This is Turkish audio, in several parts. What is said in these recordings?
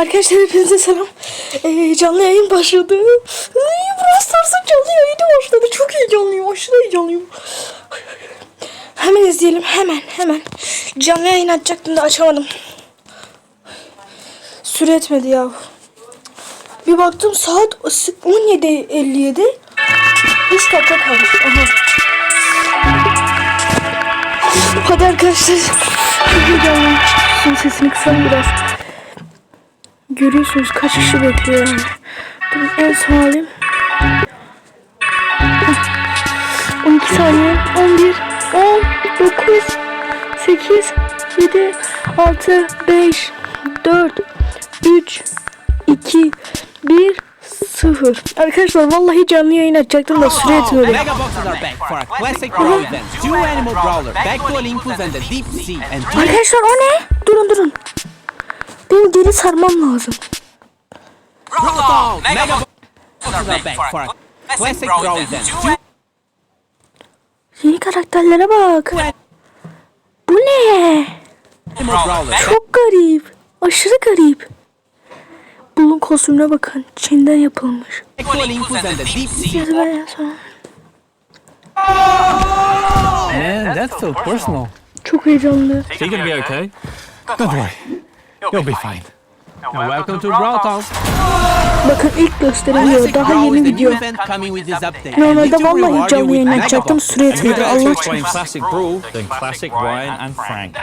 Arkadaşlar hepinize selam. Ee, canlı yayın başladı. Ay, Brawl Stars'ın canlı yayını başladı. Çok heyecanlıyım. Aşırı heyecanlıyım. Hemen izleyelim. Hemen hemen. Canlı yayın açacaktım da açamadım. Süre etmedi ya. Bir baktım saat 17.57. 3 dakika kalmış. Aha. Hadi arkadaşlar. Heyecanlıyım. Sesini kısalım biraz. Görüyorsunuz kaç kişi bekliyor yani. Dur en son alayım. Heh. 12 saniye. 11, 10, 9, 8, 7, 6, 5, 4, 3, 2, 1, 0. Arkadaşlar vallahi canlı yayın açacaktım da süre two Arkadaşlar o ne? Durun durun. Benim geri sarmam lazım. Yeni karakterlere bak. Bu ne? Çok garip. Aşırı garip. Bunun kostümüne bakın. Çin'den yapılmış. Man, that's so personal. Çok heyecanlı. Is he gonna be okay? Don't worry. You'll be fine. Welcome to Brawl. Bakın ilk gösteriliyor. Daha yeni video. Normalde vallahi canlı yayın açacaktım. Süre etmedi. Allah aşkına. Classic Brawl, then Classic Ryan and Frank.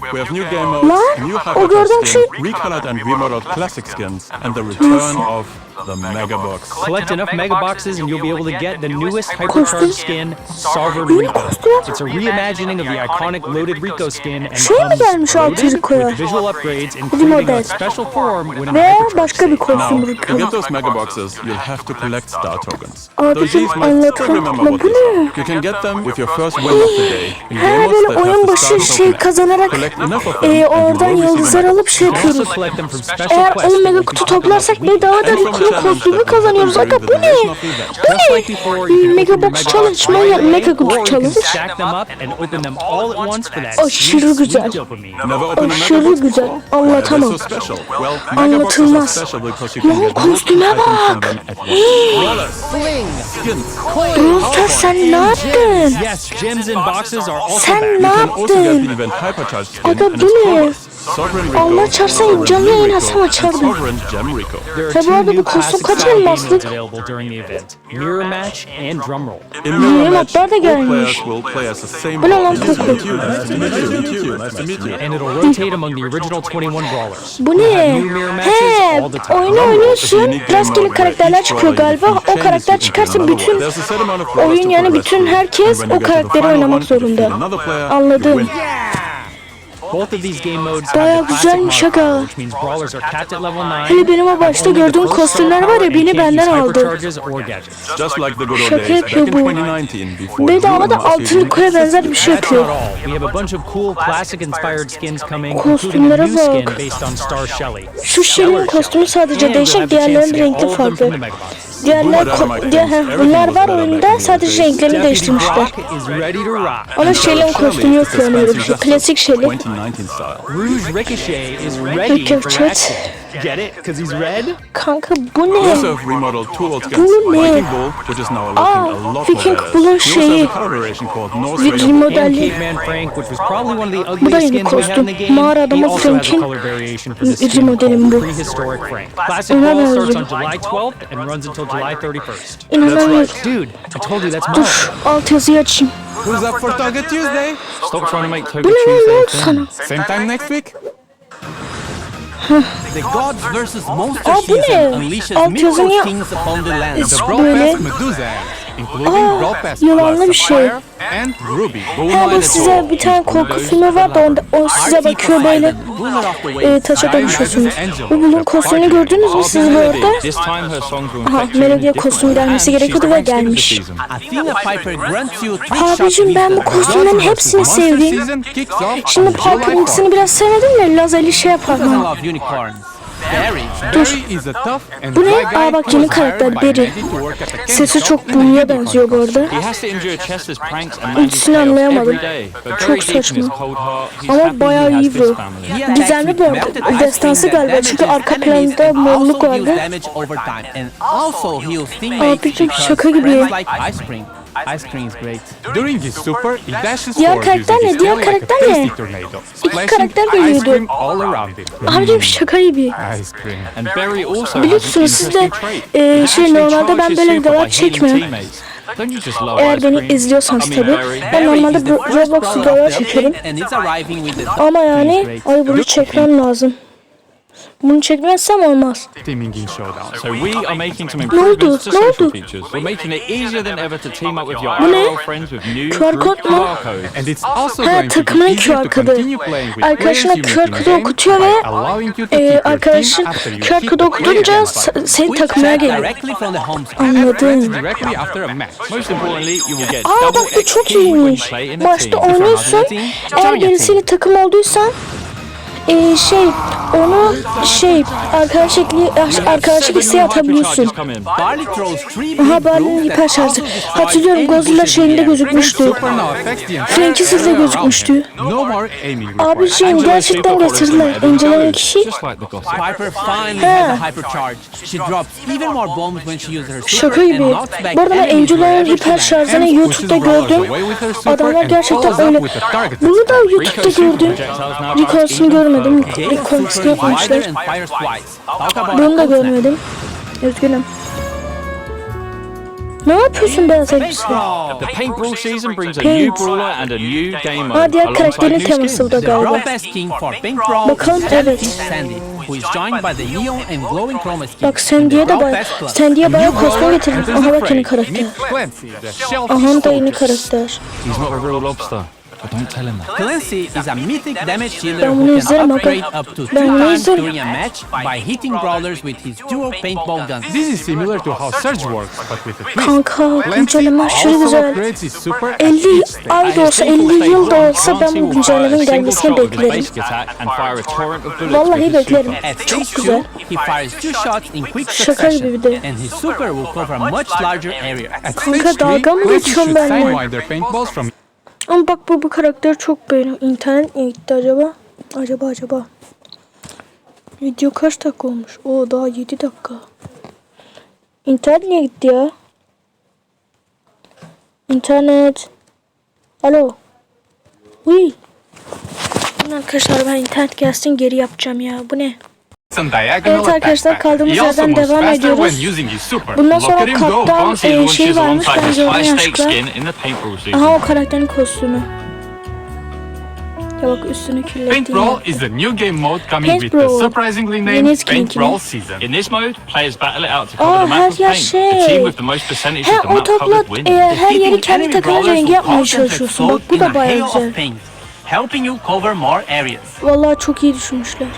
We have new game modes, Lan, new o gördüğüm şey- recolored and remodeled classic skins, and the return of the Mega Box. Collect enough mega boxes and you'll be able to get the newest hypercharged skin, Sovereign Yeni Rico. It's a reimagining of the iconic loaded Rico skin and Şey mi comes gelmiş Rico'ya? with visual upgrades including a special form when in Ve başka bir kostüm to get those Mega Boxes, you'll have to collect star tokens. Though these might still remember what these are. You can get them with your first win of the day. In He game modes böyle oyun başı star şey kazanarak Collect enough of them, e, and you oradan yıldızlar alıp şey yapıyoruz. collect them from special Eğer quests 10 that mega kutu toplarsak bedava da And challenges kostümü kazanıyoruz. Aga bu ne? duration of the event. Just like before, you can Mega open your Box mega Challenge mı? right away, Mega Box or you can Challenge. Aşırı güzel. Aşırı Box güzel. Anlatamam. Anlatılmaz. Lan kostüme bak. Stars sen ne yaptın? Yes, gems and boxes are also Sen ne yaptın? the event Hypercharge skin Aga bu ne? Allah Sovereign canlı yayın açsam açardım. Ve bu arada bu kostüm kaç elmaslık? Mirror Match and Drum Roll. In Yeni Mirror Match, modlar da gelmiş. Bu ne lan koku? meet you, nice to meet you, nice to meet you, nice to meet you. And it'll rotate among the original 21 brawlers. Bu ne? He, oyunu oynuyorsun. Rastgele karakterler çıkıyor galiba. O karakter çıkarsa bütün oyun yani bütün herkes o karakteri oynamak zorunda. Anladım. Both of these game modes Bayağı güzelmiş aga. modifier, which means brawlers are capped at level 9. Hele benim o başta gördüğüm kostümler var ya beni benden aldı. hypercharges or gadgets. Just like the good old Şaka days back in yapıyor bu. 2019 before Bedava da altın koya benzer bir şey yapıyor. all. We have a bunch of cool classic inspired skins coming, Kostümlere including a new bak. skin based on Star Shelly. Şu Shelly'nin kostümü sadece değişik, diğerlerinin renkli farklı. Diğerler diğer, bunlar var oyunda sadece renklerini değiştirmişler. Ama Shelly'nin kostümü yok yani öyle bir şey. Klasik Shelly. 2019 style. Rouge Ricochet Get it? Because he's red? Kanka bu We ne? also have remodeled two old skins. Bu ne? Viking Bull, which is now looking Aa, a lot Viking badass. Bull'un We also şeyi. have a color variation called North Bir Raider. And modelli. Caveman Frank, which was probably one of the Bu da ugliest yeni skins we had in the game. Mağara He adamı also has a Frank'in color variation for this iri skin modelim called bu. Prehistoric Frank. Classic Ona Ball starts benziyor. on July 12th and runs until July 31st. İnanamıyorum. Dude, I told you that's mine. Dur alt yazıyı açayım. Who's up for Target Tuesday? Stop trying to make Toby Bu ne lan ne Tuesday a oldu thing. sana? Same time next week? The Gods vs. Monster Aa, bu ne? season unleashes Alt mythical yazını- kings upon the land. Hiç The Brawl böyle Medusa, including Aa, yılanlı bir şey. Sapphire and Ruby. Ha bu size bir tane korku filmi var da onda, o size bakıyor böyle e, taşa dönüşüyorsunuz. Bu bunun kostümünü gördünüz mü siz bu arada? Aha different kostüm gelmesi gerekiyordu ve gelmiş. Piper Abicim ben bu kostümlerin hepsini sevdim. Şimdi on July Piper'ınkisini biraz sevmedim de Lazeli şey Doesn't yapardım. And Bu ne? Aa, bak yeni karakter, chemist Sesi çok Mandy benziyor bu arada. He has to endure Chester's pranks and İkisini Mandy's tales anlayamadım. Çok saçma. Ama bayağı iyi. He Gizemli bu arada. Destansı galiba çünkü arka planda and morluk vardı. Abi çok şaka gibi ice cream. Ice cream is great. During his super, he dashes Diğer forward karakter using ne? his Diğer tail like a karakter ne? tasty tornado, splashing karakter ice geliyordu. cream all around him. Abicim şaka gibi. Ice cream. And Barry also has an Biliyorsunuz siz de interesting trait. e, şey normalde ben böyle videolar çekmiyorum. Don't you just love Eğer ice beni cream? izliyorsanız I mean, tabii. Barry. Ben normalde bu Roblox brawler videolar of the çekerim. Ama yani ay bunu çekmem lazım. Bunu çekmezsem olmaz. Teaming in showdown. So we are making some oldu? improvements to Ne oldu? social features. We're making it easier than ever to team up with your Bu ne? IRL friends with new QR group kod mu? And it's also Ha, going to be takımın easier QR to kodu. continue playing with Arkadaşına QR kodu game okutuyor by ve, allowing you to keep your team arkadaşın QR kodu the player okutunca in the fight. s- senin We takımına chat geliyor. Anladım. directly after a match. Most importantly, you will get Aa double bak bu çok XP when you iyiymiş. Maçta team. oynuyorsun. Eğer birisiyle takım olduysan e, şey onu şey arkadaş ekli arkadaşlık isteği atabiliyorsun. Aha Barley'nin hiper şarjı. Hatırlıyorum Godzilla şeyinde gözükmüştü. Frank'i sizde gözükmüştü. Abi required. şey gerçekten getirdiler. Kişi bombs when she uses her super şaka gibi. Bu arada ben Angela'nın hiper şarjını YouTube'da gördüm. Adamlar gerçekten öyle. Bunu da. YouTube'da gördüm. Bir konusunu görmedim. Bir Talk about Bunu da görmedim. Üzgünüm. Ne yapıyorsun beyaz elbise? The Paint Brawl season brings a new brawler and a new game mode. Karakterin teması da galiba. Bakalım, evet. Bak Sandy'ye de baya. Sandy'ye baya kostüm getirdim. Aha bak yeni karakter. Aha da yeni karakter. He's not a real lobster. But don't tell him that. Clancy is a mythic damage dealer Ben who can upgrade up to two Ben times during a match by hitting brawlers with his dual paintball guns. This is similar to how Surge works, but with a twist. Kanka güncelleme aşırı güzel. upgrades his super at 50 each stage. ay da olsa 50 yıl da olsa ben bu güncellemenin gelmesini beklerim. Vallahi beklerim. Çok 2, güzel. he fires two shots in quick Şaka gibi succession, bir de. and his super will cover a much larger area. At Kanka, dalga mı Clancy geçiyorsun Ama bak bu bu karakteri çok beğeniyorum. İnternet niye gitti acaba? Acaba acaba. Video kaç dakika olmuş? Oo daha 7 dakika. İnternet niye gitti ya? İnternet. Alo. Uy. Arkadaşlar ben internet gelsin geri yapacağım ya. Bu ne? Evet arkadaşlar, kaldığımız He also yerden devam ediyoruz. when using his super. Bundan Look sonra at him go. kaptan e, şey varmış alongside ben his gördüm high stakes yanlışlıkla. skin in the Paint Brawl season. Aha o karakterin kostümü. Ya bak üstünü Paint kirlettim Brawl ya. is the new game mode coming Paint with the surprisingly named skin Paint kimi? Brawl Season. In this mode, players battle it out to cover the map with paint. şey. The team with the most percentage He of the map covered wins. e, her yeri kendi brawlers rengi yapmaya çalışıyorsun. Bak bu in da a bayağı hail güzel. of paint, helping you cover more areas. Vallahi çok iyi düşünmüşler.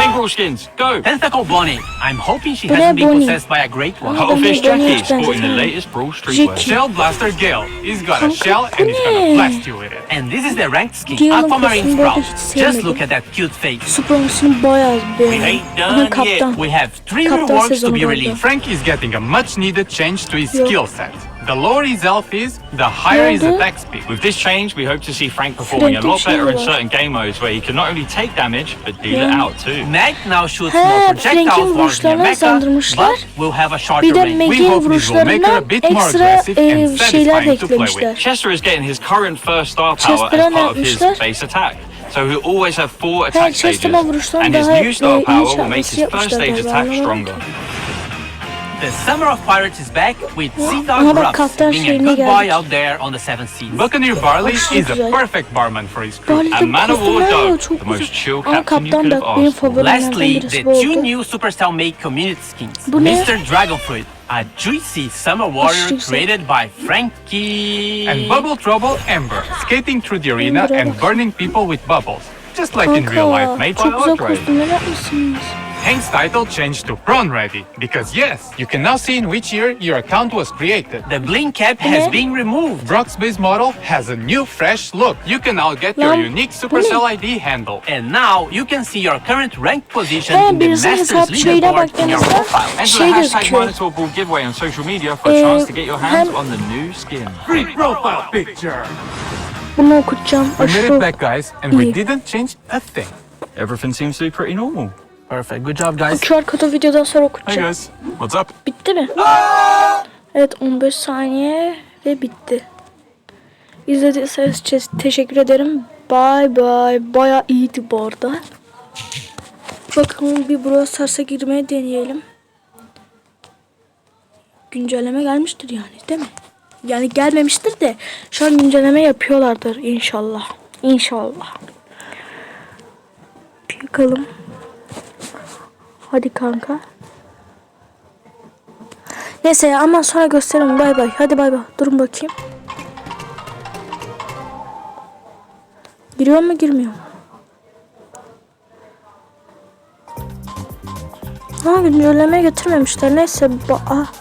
Paint Brawl skins, go! Tentacle Bonnie. I'm hoping she hasn't been Bonnie? possessed by a great one. Ben Cuttlefish de- ben de Jackie hiç sporting the latest Brawl streetwear. Jackie. Shell Blaster Gale. He's got a Kanka, shell bu and he's gonna ne? blast you with it. And this is the ranked skin, Gale'ın Aquamarine kostümü bu Sprout. hiç Just sevmedim. look at that cute face. Suprema'sını bayağı We beğendim. ain't Aha done kaptan. yet. We have three Kaptan reworks to sezonu be bu released. arada. Frank is getting a much needed change to his Yo. skill set. The lower his health is, the higher his oldu? attack speed. With this change, we hope to see Frank performing a lot better in certain game modes where he can not only take damage, but deal it out too. Meg now shoots He, more Frank'in projectiles while near vuruşlarını Mecha, hızlandırmışlar. but will have a shorter Bir de range. Meg'in hope this will make her a bit more ekstra aggressive and şeyler satisfying to play eklemişler. Chester is getting his current first star power as part of his base attack. So he'll always have four attack stages, and his new star power will make his first yapmışlar stage attack stronger. Ki. The Summer of Pirates is back with Sea Aha Dog bak, Ruffs kaptan being a şeyine good boy geldik. out there on the seven seas. Buccaneer Barley Aşırı is a güzel. perfect barman for his crew. Barley'de And bu Man of War kostümler ya Dog, çok the most güzel. chill Ama captain you kaptan could da have benim asked for. favorilerimden Lastly, birisi the bu two oldu. new Supercell made community skins. Bu ne? Mr. Dragonfruit, a juicy summer warrior Aşırı created by Frankie. And Bubble Trouble Ember, skating through the arena Ember'e and bak. burning people with bubbles. Just like in real life, Kanka made by çok güzel Outrage. kostümler yapmışsınız. Hank's title changed to Prawn Ready because yes, you can now see in which year your account was created. The blink cap has been removed. Brock's base model has a new fresh look. You can now get your Lan, unique? Supercell ID handle. And now you can see your current rank position He, in the birisi hesap Masters şeyine leaderboard in your baktığınızda profile. Enter şey the hashtag gözüküyor. Minotaur Ball giveaway on social media for a Ee, chance to get your hands hem- on the new skin. Free profile picture. Bunu okutacağım. We made it Aşırı back, guys, and we iyi. didn't change a thing. Everything seems to be pretty normal. Perfect. Good job, guys. QR kodu videodan sonra Hey okutacağım. guys, what's up? Bitti mi? Evet 15 saniye ve bitti. İzlediyseniz için teşekkür ederim. Bye bye. Baya iyiydi bu arada. Bakalım bir Brawl Stars'a girmeye deneyelim. Güncelleme gelmiştir yani değil mi? Yani gelmemiştir de şu an güncelleme yapıyorlardır inşallah. İnşallah. Bakalım. Hadi kanka. Neyse ya ama sonra gösteririm. Bay bay. Hadi bay bay. Durun bakayım. Giriyor mu girmiyor mu? Ha güncellemeye getirmemişler. Neyse. Ba ah.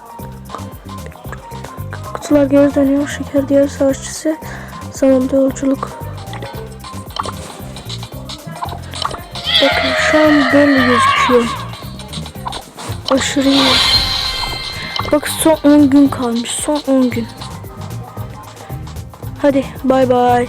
Kutular geri dönüyor. Şeker diğer savaşçısı. Zamanda yolculuk. Bakın şu an böyle gözüküyor. Aşırı iyi. Bak son 10 gün kalmış. Son 10 gün. Hadi bay bay.